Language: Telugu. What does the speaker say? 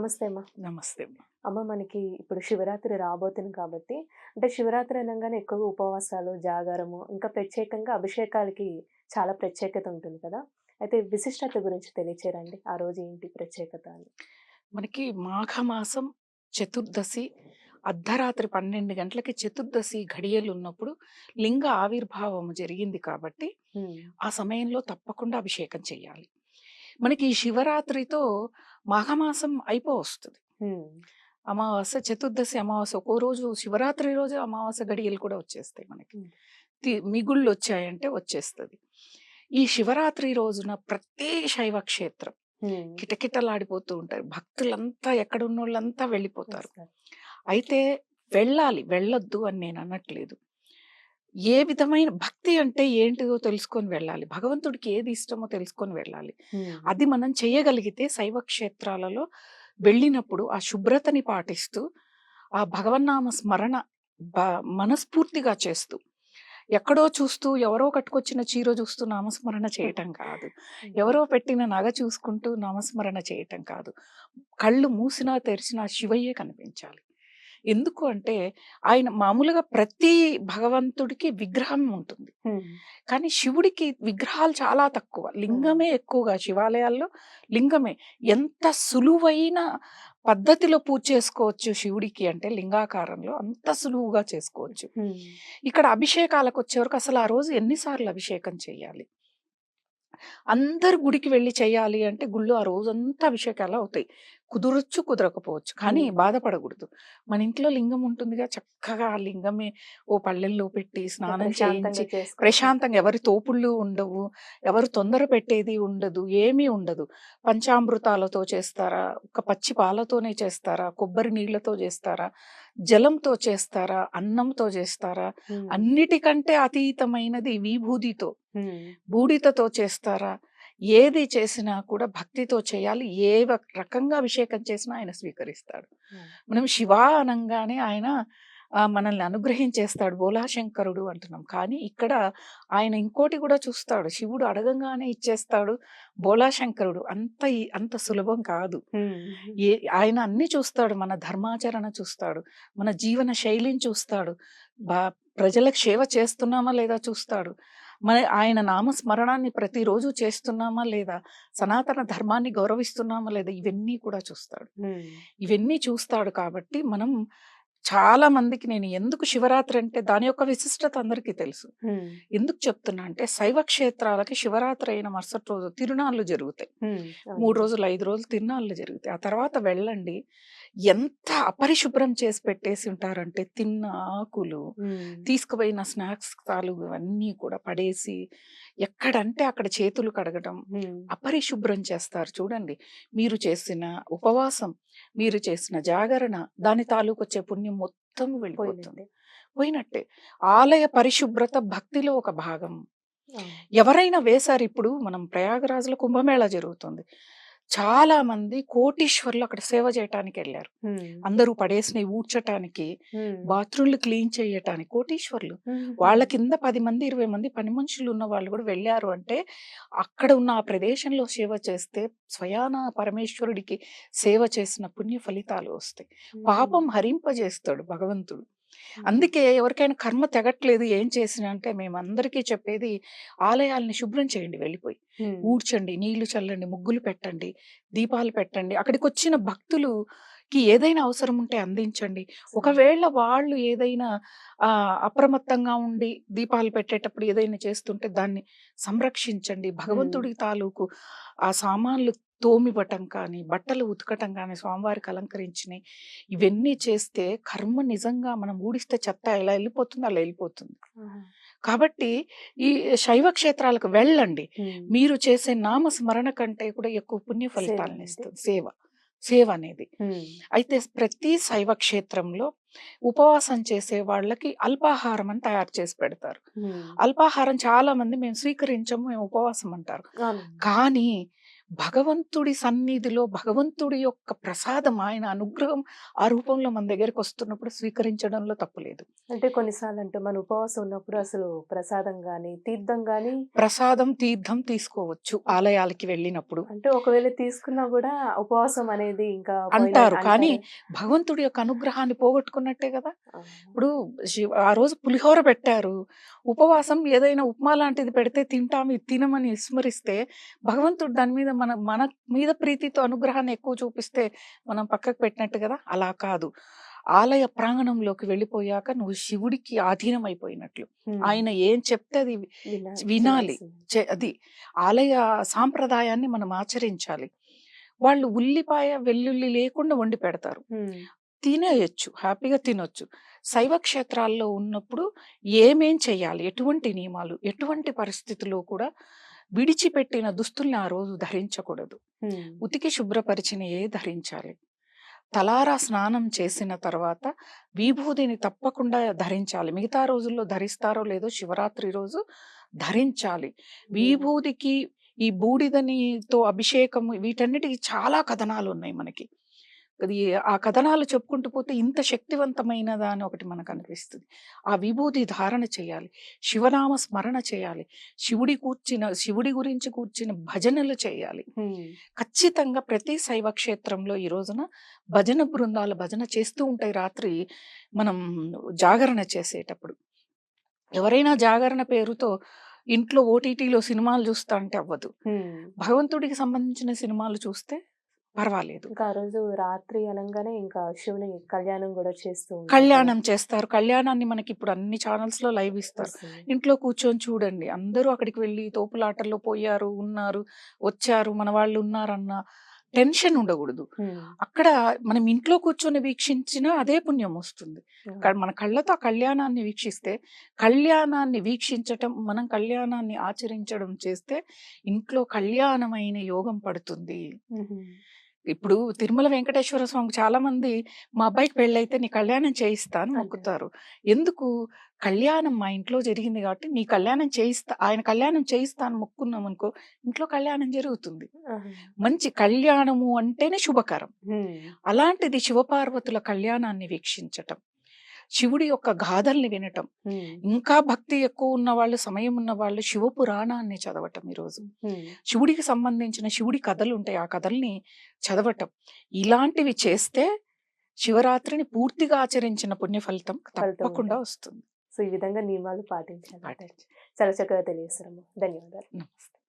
నమస్తే అమ్మ. నమస్తే అమ్మ. అమ్మ మనకి ఇప్పుడు శివరాత్రి రాబోతుంది కాబట్టి, అంటే శివరాత్రి అనంగానే ఎక్కువగా ఉపవాసాలు, జాగారము, ఇంకా ప్రత్యేకంగా అభిషేకాలకి చాలా ప్రత్యేకత ఉంటుంది కదా! అయితే విశిష్టత గురించి తెలియచేయరండి. ఆ రోజు ఏంటి ప్రత్యేకత అని? మనకి మాఘమాసం చతుర్దశి అర్ధరాత్రి 12 గంటలకి చతుర్దశి ఘడియలున్నప్పుడు లింగ ఆవిర్భావం జరిగింది కాబట్టి. ఆ సమయంలో తప్పకుండా అభిషేకం చేయాలి. మనకి ఈ శివరాత్రితో మాఘమాసం అయిపోవస్తది. హ్మ్. అమావాస్య, చతుర్దశి అమావాస్య ఒక్కో రోజు శివరాత్రి రోజు అమావాస్య గడియలు కూడా వచ్చేస్తాయి మనకి. హ్మ్. తి మిగుళ్ళొచ్చాయంటే వచ్చేస్తది. ఈ శివరాత్రి రోజున ప్రతి శైవ క్షేత్రం. కిటకిటలాడిపోతూ ఉంటారు. భక్తులంతా ఎక్కడున్నోళ్ళంతా వెళ్ళిపోతారు. వస్తారు. అయితే వెళ్ళాలి. వెళ్ళొద్దు అని నేను అనట్లేదు. ఏ విధమైన భక్తి అంటే ఏంటిదో తెలుసుకొని వెళ్ళాలి. భగవంతుడికి ఏది ఇష్టమో తెలుసుకొని వెళ్ళాలి. అది మనం చేయగలిగితే శైవ క్షేత్రాలలో వెళ్ళినప్పుడు ఆ శుభ్రతని పాటిస్తూ, ఆ భగవన్నామ స్మరణ బ మనస్ఫూర్తిగా చేస్తూ, ఎక్కడో చూస్తూ ఎవరో కట్టుకొచ్చిన చీర చూస్తూ నామస్మరణ చేయటం కాదు. ఎవరో పెట్టిన నగ చూసుకుంటూ నామస్మరణ చేయటం కాదు. కళ్ళు మూసినా, తెరిచినా శివయ్యే కనిపించాలి. ఎందుకు అంటే ఆయన మామూలుగా ప్రతి భగవంతుడికి విగ్రహం ఉంటుంది. కానీ శివుడికి విగ్రహాలు చాలా తక్కువ. లింగమే ఎక్కువగా శివాలయాల్లో లింగమే. ఎంత సులువైన పద్ధతిలో పూజ చేసుకోవచ్చు శివుడికి అంటే లింగాకారంలో అంత సులువుగా చేసుకోవచ్చు. ఇక్కడ అభిషేకాలకొచ్చేవరకు అసలు ఆ రోజు ఎన్ని సార్లు అభిషేకం చేయాలి? అందరూ గుడికి వెళ్ళి చేయాలి అంటే గుళ్ళో ఆ రోజంతా అభిషేకాలు అవుతాయి. కుదరొచ్చు, కుదరకపోవచ్చు. కానీ. బాధపడకూడదు. మన ఇంట్లో లింగం ఉంటుందిగా చక్కగా ఆ లింగమే ఓ పళ్ళెంలో పెట్టి స్నానం చేయించి ప్రశాంతంగా ఎవరి తోపుళ్ళు ఉండవు. ఎవరు తొందర పెట్టేది ఉండదు. ఏమీ ఉండదు. పంచామృతాలతో చేస్తారా? ఒక పచ్చి పాలతోనే చేస్తారా? కొబ్బరి నీళ్ళతో చేస్తారా? జలంతో చేస్తారా? అన్నంతో చేస్తారా? అన్నిటికంటే అతీతమైనది విభూదితో, హ్మ్. బూడిదతో చేస్తారా? ఏది చేసినా కూడా భక్తితో చేయాలి. ఏ రకంగా అభిషేకం చేసినా ఆయన స్వీకరిస్తాడు. మనం శివ అనంగానే ఆయన మనల్ని అనుగ్రహించేస్తాడు. బోలాశంకరుడు అంటున్నాం. కానీ ఇక్కడ ఆయన ఇంకోటి కూడా చూస్తాడు. శివుడు అడగంగానే ఇచ్చేస్తాడు. బోలాశంకరుడు అంత అంత సులభం కాదు. ఏ ఆయన అన్నీ చూస్తాడు. మన ధర్మాచరణ చూస్తాడు. మన జీవన శైలిని చూస్తాడు. బా ప్రజలకు సేవ చేస్తున్నామా లేదా చూస్తాడు. మన ఆయన నామస్మరణాన్ని ప్రతిరోజు చేస్తున్నామా లేదా? సనాతన ధర్మాన్ని గౌరవిస్తున్నామా లేదా? ఇవన్నీ కూడా చూస్తాడు. ఇవన్నీ చూస్తాడు కాబట్టి మనం చాలా మందికి నేను ఎందుకు శివరాత్రి అంటే దాని యొక్క విశిష్టత అందరికీ తెలుసు. ఎందుకు చెప్తున్నా అంటే శైవ క్షేత్రాలకి శివరాత్రి అయిన మరుసటి రోజు తిరునాళ్ళు జరుగుతాయి. హ్మ్. 3 అవునండి. రోజులు, 5 రోజులు తిరునాళ్ళు జరుగుతాయి. ఆ తర్వాత వెళ్ళండి. ఎంత అపరిశుభ్రం చేసి పెట్టేసి ఉంటారంటే తిన్న ఆకులు. తీసుకుపోయిన స్నాక్స్ తాలూకు ఇవన్నీ కూడా పడేసి ఎక్కడంటే అక్కడ చేతులు కడగడం. అపరిశుభ్రం చేస్తారు చూడండి. మీరు చేసిన ఉపవాసం, మీరు చేసిన జాగరణ దాని తాలూకొచ్చే పుణ్యం మొత్తం వెళ్ళిపోతుంది. పోయినట్టే. ఆలయ పరిశుభ్రత భక్తిలో ఒక భాగం. ఎవరైనా వేశారు ఇప్పుడు మనం ప్రయాగరాజ్‌లో కుంభమేళా జరుగుతుంది. చాలా మంది కోటీశ్వరులు అక్కడ సేవ చేయటానికెళ్ళారు. హ్మ్. అందరూ పడేసినవి ఊడ్చటానికి. బాత్రూమ్‌లు క్లీన్ చేయటానికి కోటీశ్వరులు. వాళ్ళ కింద 10 మంది, 20 మంది పని మనుషులు ఉన్న వాళ్ళు కూడా వెళ్ళారు అంటే, అక్కడ ఉన్న ఆ ప్రదేశంలో సేవ చేస్తే స్వయాన పరమేశ్వరుడికి సేవ చేసిన పుణ్య ఫలితాలు వస్తాయి. పాపం. హరింపజేస్తాడు భగవంతుడు. అందుకే ఎవరికైనా కర్మ తెగట్లేదు ఏం చేసినా అంటే మేమందరికీ చెప్పేది ఆలయాల్ని శుభ్రం చేయండి వెళ్ళిపోయి. ఊడ్చండి, నీళ్ళు చల్లండి, ముగ్గులు పెట్టండి, దీపాలు పెట్టండి. అక్కడికొచ్చిన భక్తులుకి ఏదైనా అవసరం ఉంటే అందించండి. ఒకవేళ వాళ్ళు ఏదైనా అప్రమత్తంగా ఉండి దీపాలు పెట్టేటప్పుడు ఏదైనా చేస్తుంటే దాన్ని సంరక్షించండి. భగవంతుడి తాలూకు ఆ సామాన్లు తోమివ్వటం కానీ, బట్టలు ఉతకటం కానీ, స్వామివారికి అలంకరించినయి ఇవన్నీ చేస్తే కర్మ నిజంగా మనం ఊడిస్తే చెత్త ఎలా ఎళ్ళిపోతుందో అలా ఎళ్ళిపోతుంది. ఆహా! కాబట్టి ఈ శైవ క్షేత్రాలకు వెళ్ళండి. మీరు చేసే నామ స్మరణ కంటే కూడా ఎక్కువ పుణ్య ఫలితాలను. ఇస్తుంది సేవ. సేవ అనేది. అయితే ప్రతి శైవ క్షేత్రంలో ఉపవాసం చేసే వాళ్ళకి అల్పాహారం అని తయారు చేసి పెడతారు. అల్పాహారం చాలా మంది మేము స్వీకరించము, మేము ఉపవాసం అంటారు. కానీ భగవంతుడి సన్నిధిలో భగవంతుడి యొక్క ప్రసాదం ఆయన అనుగ్రహం ఆ రూపంలో మన దగ్గరికి వస్తున్నప్పుడు స్వీకరించడంలో తప్పులేదు అంటే కొన్నిసార్లు అంటే మన ఉపవాసం ఉన్నప్పుడు అసలు ప్రసాదం గాని తీర్థం గాని ప్రసాదం తీర్థం తీసుకోవచ్చు ఆలయాలకి వెళ్ళినప్పుడు అంటే ఒకవేళ తీసుకున్నా కూడా ఉపవాసం అనేది ఇంకా అంటారు కానీ? భగవంతుడి యొక్క అనుగ్రహాన్ని పోగొట్టుకున్నట్టే కదా. ఇప్పుడు ఆ రోజు పులిహోర పెట్టారు ఉపవాసం ఏదైనా ఉప్మా లాంటిది పెడితే తింటాం ఇది తినమని విస్మరిస్తే భగవంతుడు దాని మీద మన మన మీద ప్రీతితో అనుగ్రహాన్ని ఎక్కువ చూపిస్తే మనం పక్కకు పెట్టినట్టు కదా? అలా కాదు. ఆలయ ప్రాంగణంలోకి వెళ్ళిపోయాక నువ్వు శివుడికి ఆధీనం అయిపోయినట్లు. ఆయన ఏం చెప్తే అది వినా- వినాలి. అది ఆలయ సాంప్రదాయాన్ని మనం ఆచరించాలి. వాళ్ళు ఉల్లిపాయ వెల్లుల్లి లేకుండా వండి పెడతారు. తినేయచ్చు హ్యాపీగా తినొచ్చు. శైవ క్షేత్రాల్లో ఉన్నప్పుడు ఏమేం చేయాలి? ఎటువంటి నియమాలు? ఎటువంటి పరిస్థితుల్లో కూడా విడిచిపెట్టిన దుస్తుల్ని ఆ రోజు ధరించకూడదు. ఉతికి శుభ్రపరిచినయే ధరించాలి. తలారా స్నానం చేసిన తర్వాత విభూదిని తప్పకుండా ధరించాలి. మిగతా రోజుల్లో ధరిస్తారో లేదో శివరాత్రి రోజు ధరించాలి. విభూదికి ఈ బూడిదనితో అభిషేకం వీటన్నిటికి చాలా కథనాలు ఉన్నాయి మనకి. అది ఆ కథనాలు చెప్పుకుంటూ పోతే ఇంత శక్తివంతమైనదా అని ఒకటి మనకు అనిపిస్తుంది. ఆ విభూది ధారణ చేయాలి. శివనామ స్మరణ చేయాలి. శివుడి కూర్చిన శివుడి గురించి కూర్చిన భజనలు చేయాలి. ఖచ్చితంగా ప్రతి శైవ క్షేత్రంలో ఈ రోజున భజన బృందాల భజన చేస్తూ ఉంటాయి రాత్రి మనం జాగరణ చేసేటప్పుడు. ఎవరైనా జాగరణ పేరుతో ఇంట్లో ఓటీటీలో సినిమాలు చూస్తా అంటే అవ్వదు. భగవంతుడికి సంబంధించిన సినిమాలు చూస్తే పర్వాలేదు ఇంకా ఆ రోజు రాత్రి అనగానే ఇంకా శివుని కళ్యాణం కూడా చేస్తూ ఉంటారు. కళ్యాణం చేస్తారు కళ్యాణాన్ని మనకి ఇప్పుడు అన్ని ఛానల్స్లో లైవ్ ఇస్తారు వస్తుంది. ఇంట్లో కూర్చొని చూడండి అందరూ అక్కడికి వెళ్ళి తోపులాటల్లో పోయారు ఉన్నారు వచ్చారు మన వాళ్ళు ఉన్నారన్న టెన్షన్ ఉండకూడదు. అక్కడ మనం ఇంట్లో కూర్చొని వీక్షించినా అదే పుణ్యం వస్తుంది మన కళ్ళతో కళ్యాణాన్ని వీక్షిస్తే కళ్యాణాన్ని వీక్షించటం మనం కళ్యాణాన్ని ఆచరించడం చేస్తే ఇంట్లో కళ్యాణమైన యోగం పడుతుంది. ఇప్పుడు తిరుమల వెంకటేశ్వర స్వామి చాలా మంది మా అబ్బాయికి పెళ్ళైతే నీ కళ్యాణం చేయిస్తాను అంటారు. మొక్కుతారు ఎందుకు కళ్యాణం మా ఇంట్లో జరిగింది కాబట్టి నీ కళ్యాణం చేయిస్తా ఆయన కళ్యాణం చేయిస్తాను మొక్కున్నాం అనుకో ఇంట్లో కళ్యాణం జరుగుతుంది. మంచి కళ్యాణము అంటేనే శుభకరం. అలాంటిది శివపార్వతుల కళ్యాణాన్ని వీక్షించటం శివుడి యొక్క గాథల్ని వినటం. ఇంకా భక్తి ఎక్కువ ఉన్న వాళ్ళు సమయం ఉన్న వాళ్ళు శివ పురాణాన్ని చదవటం ఈరోజు. శివుడికి సంబంధించిన శివుడి కథలు ఉంటాయి ఆ కథల్ని చదవటం. ఇలాంటివి చేస్తే శివరాత్రిని పూర్తిగా ఆచరించిన పుణ్య ఫలితం తప్పకుండా. వస్తుంది. సో ఈ విధంగా నియమాలు పాటించాలి పాటించాలి. చాలా చక్కగా తెలియజేస్తారమ్మా ధన్యవాదాలు. నమస్తే.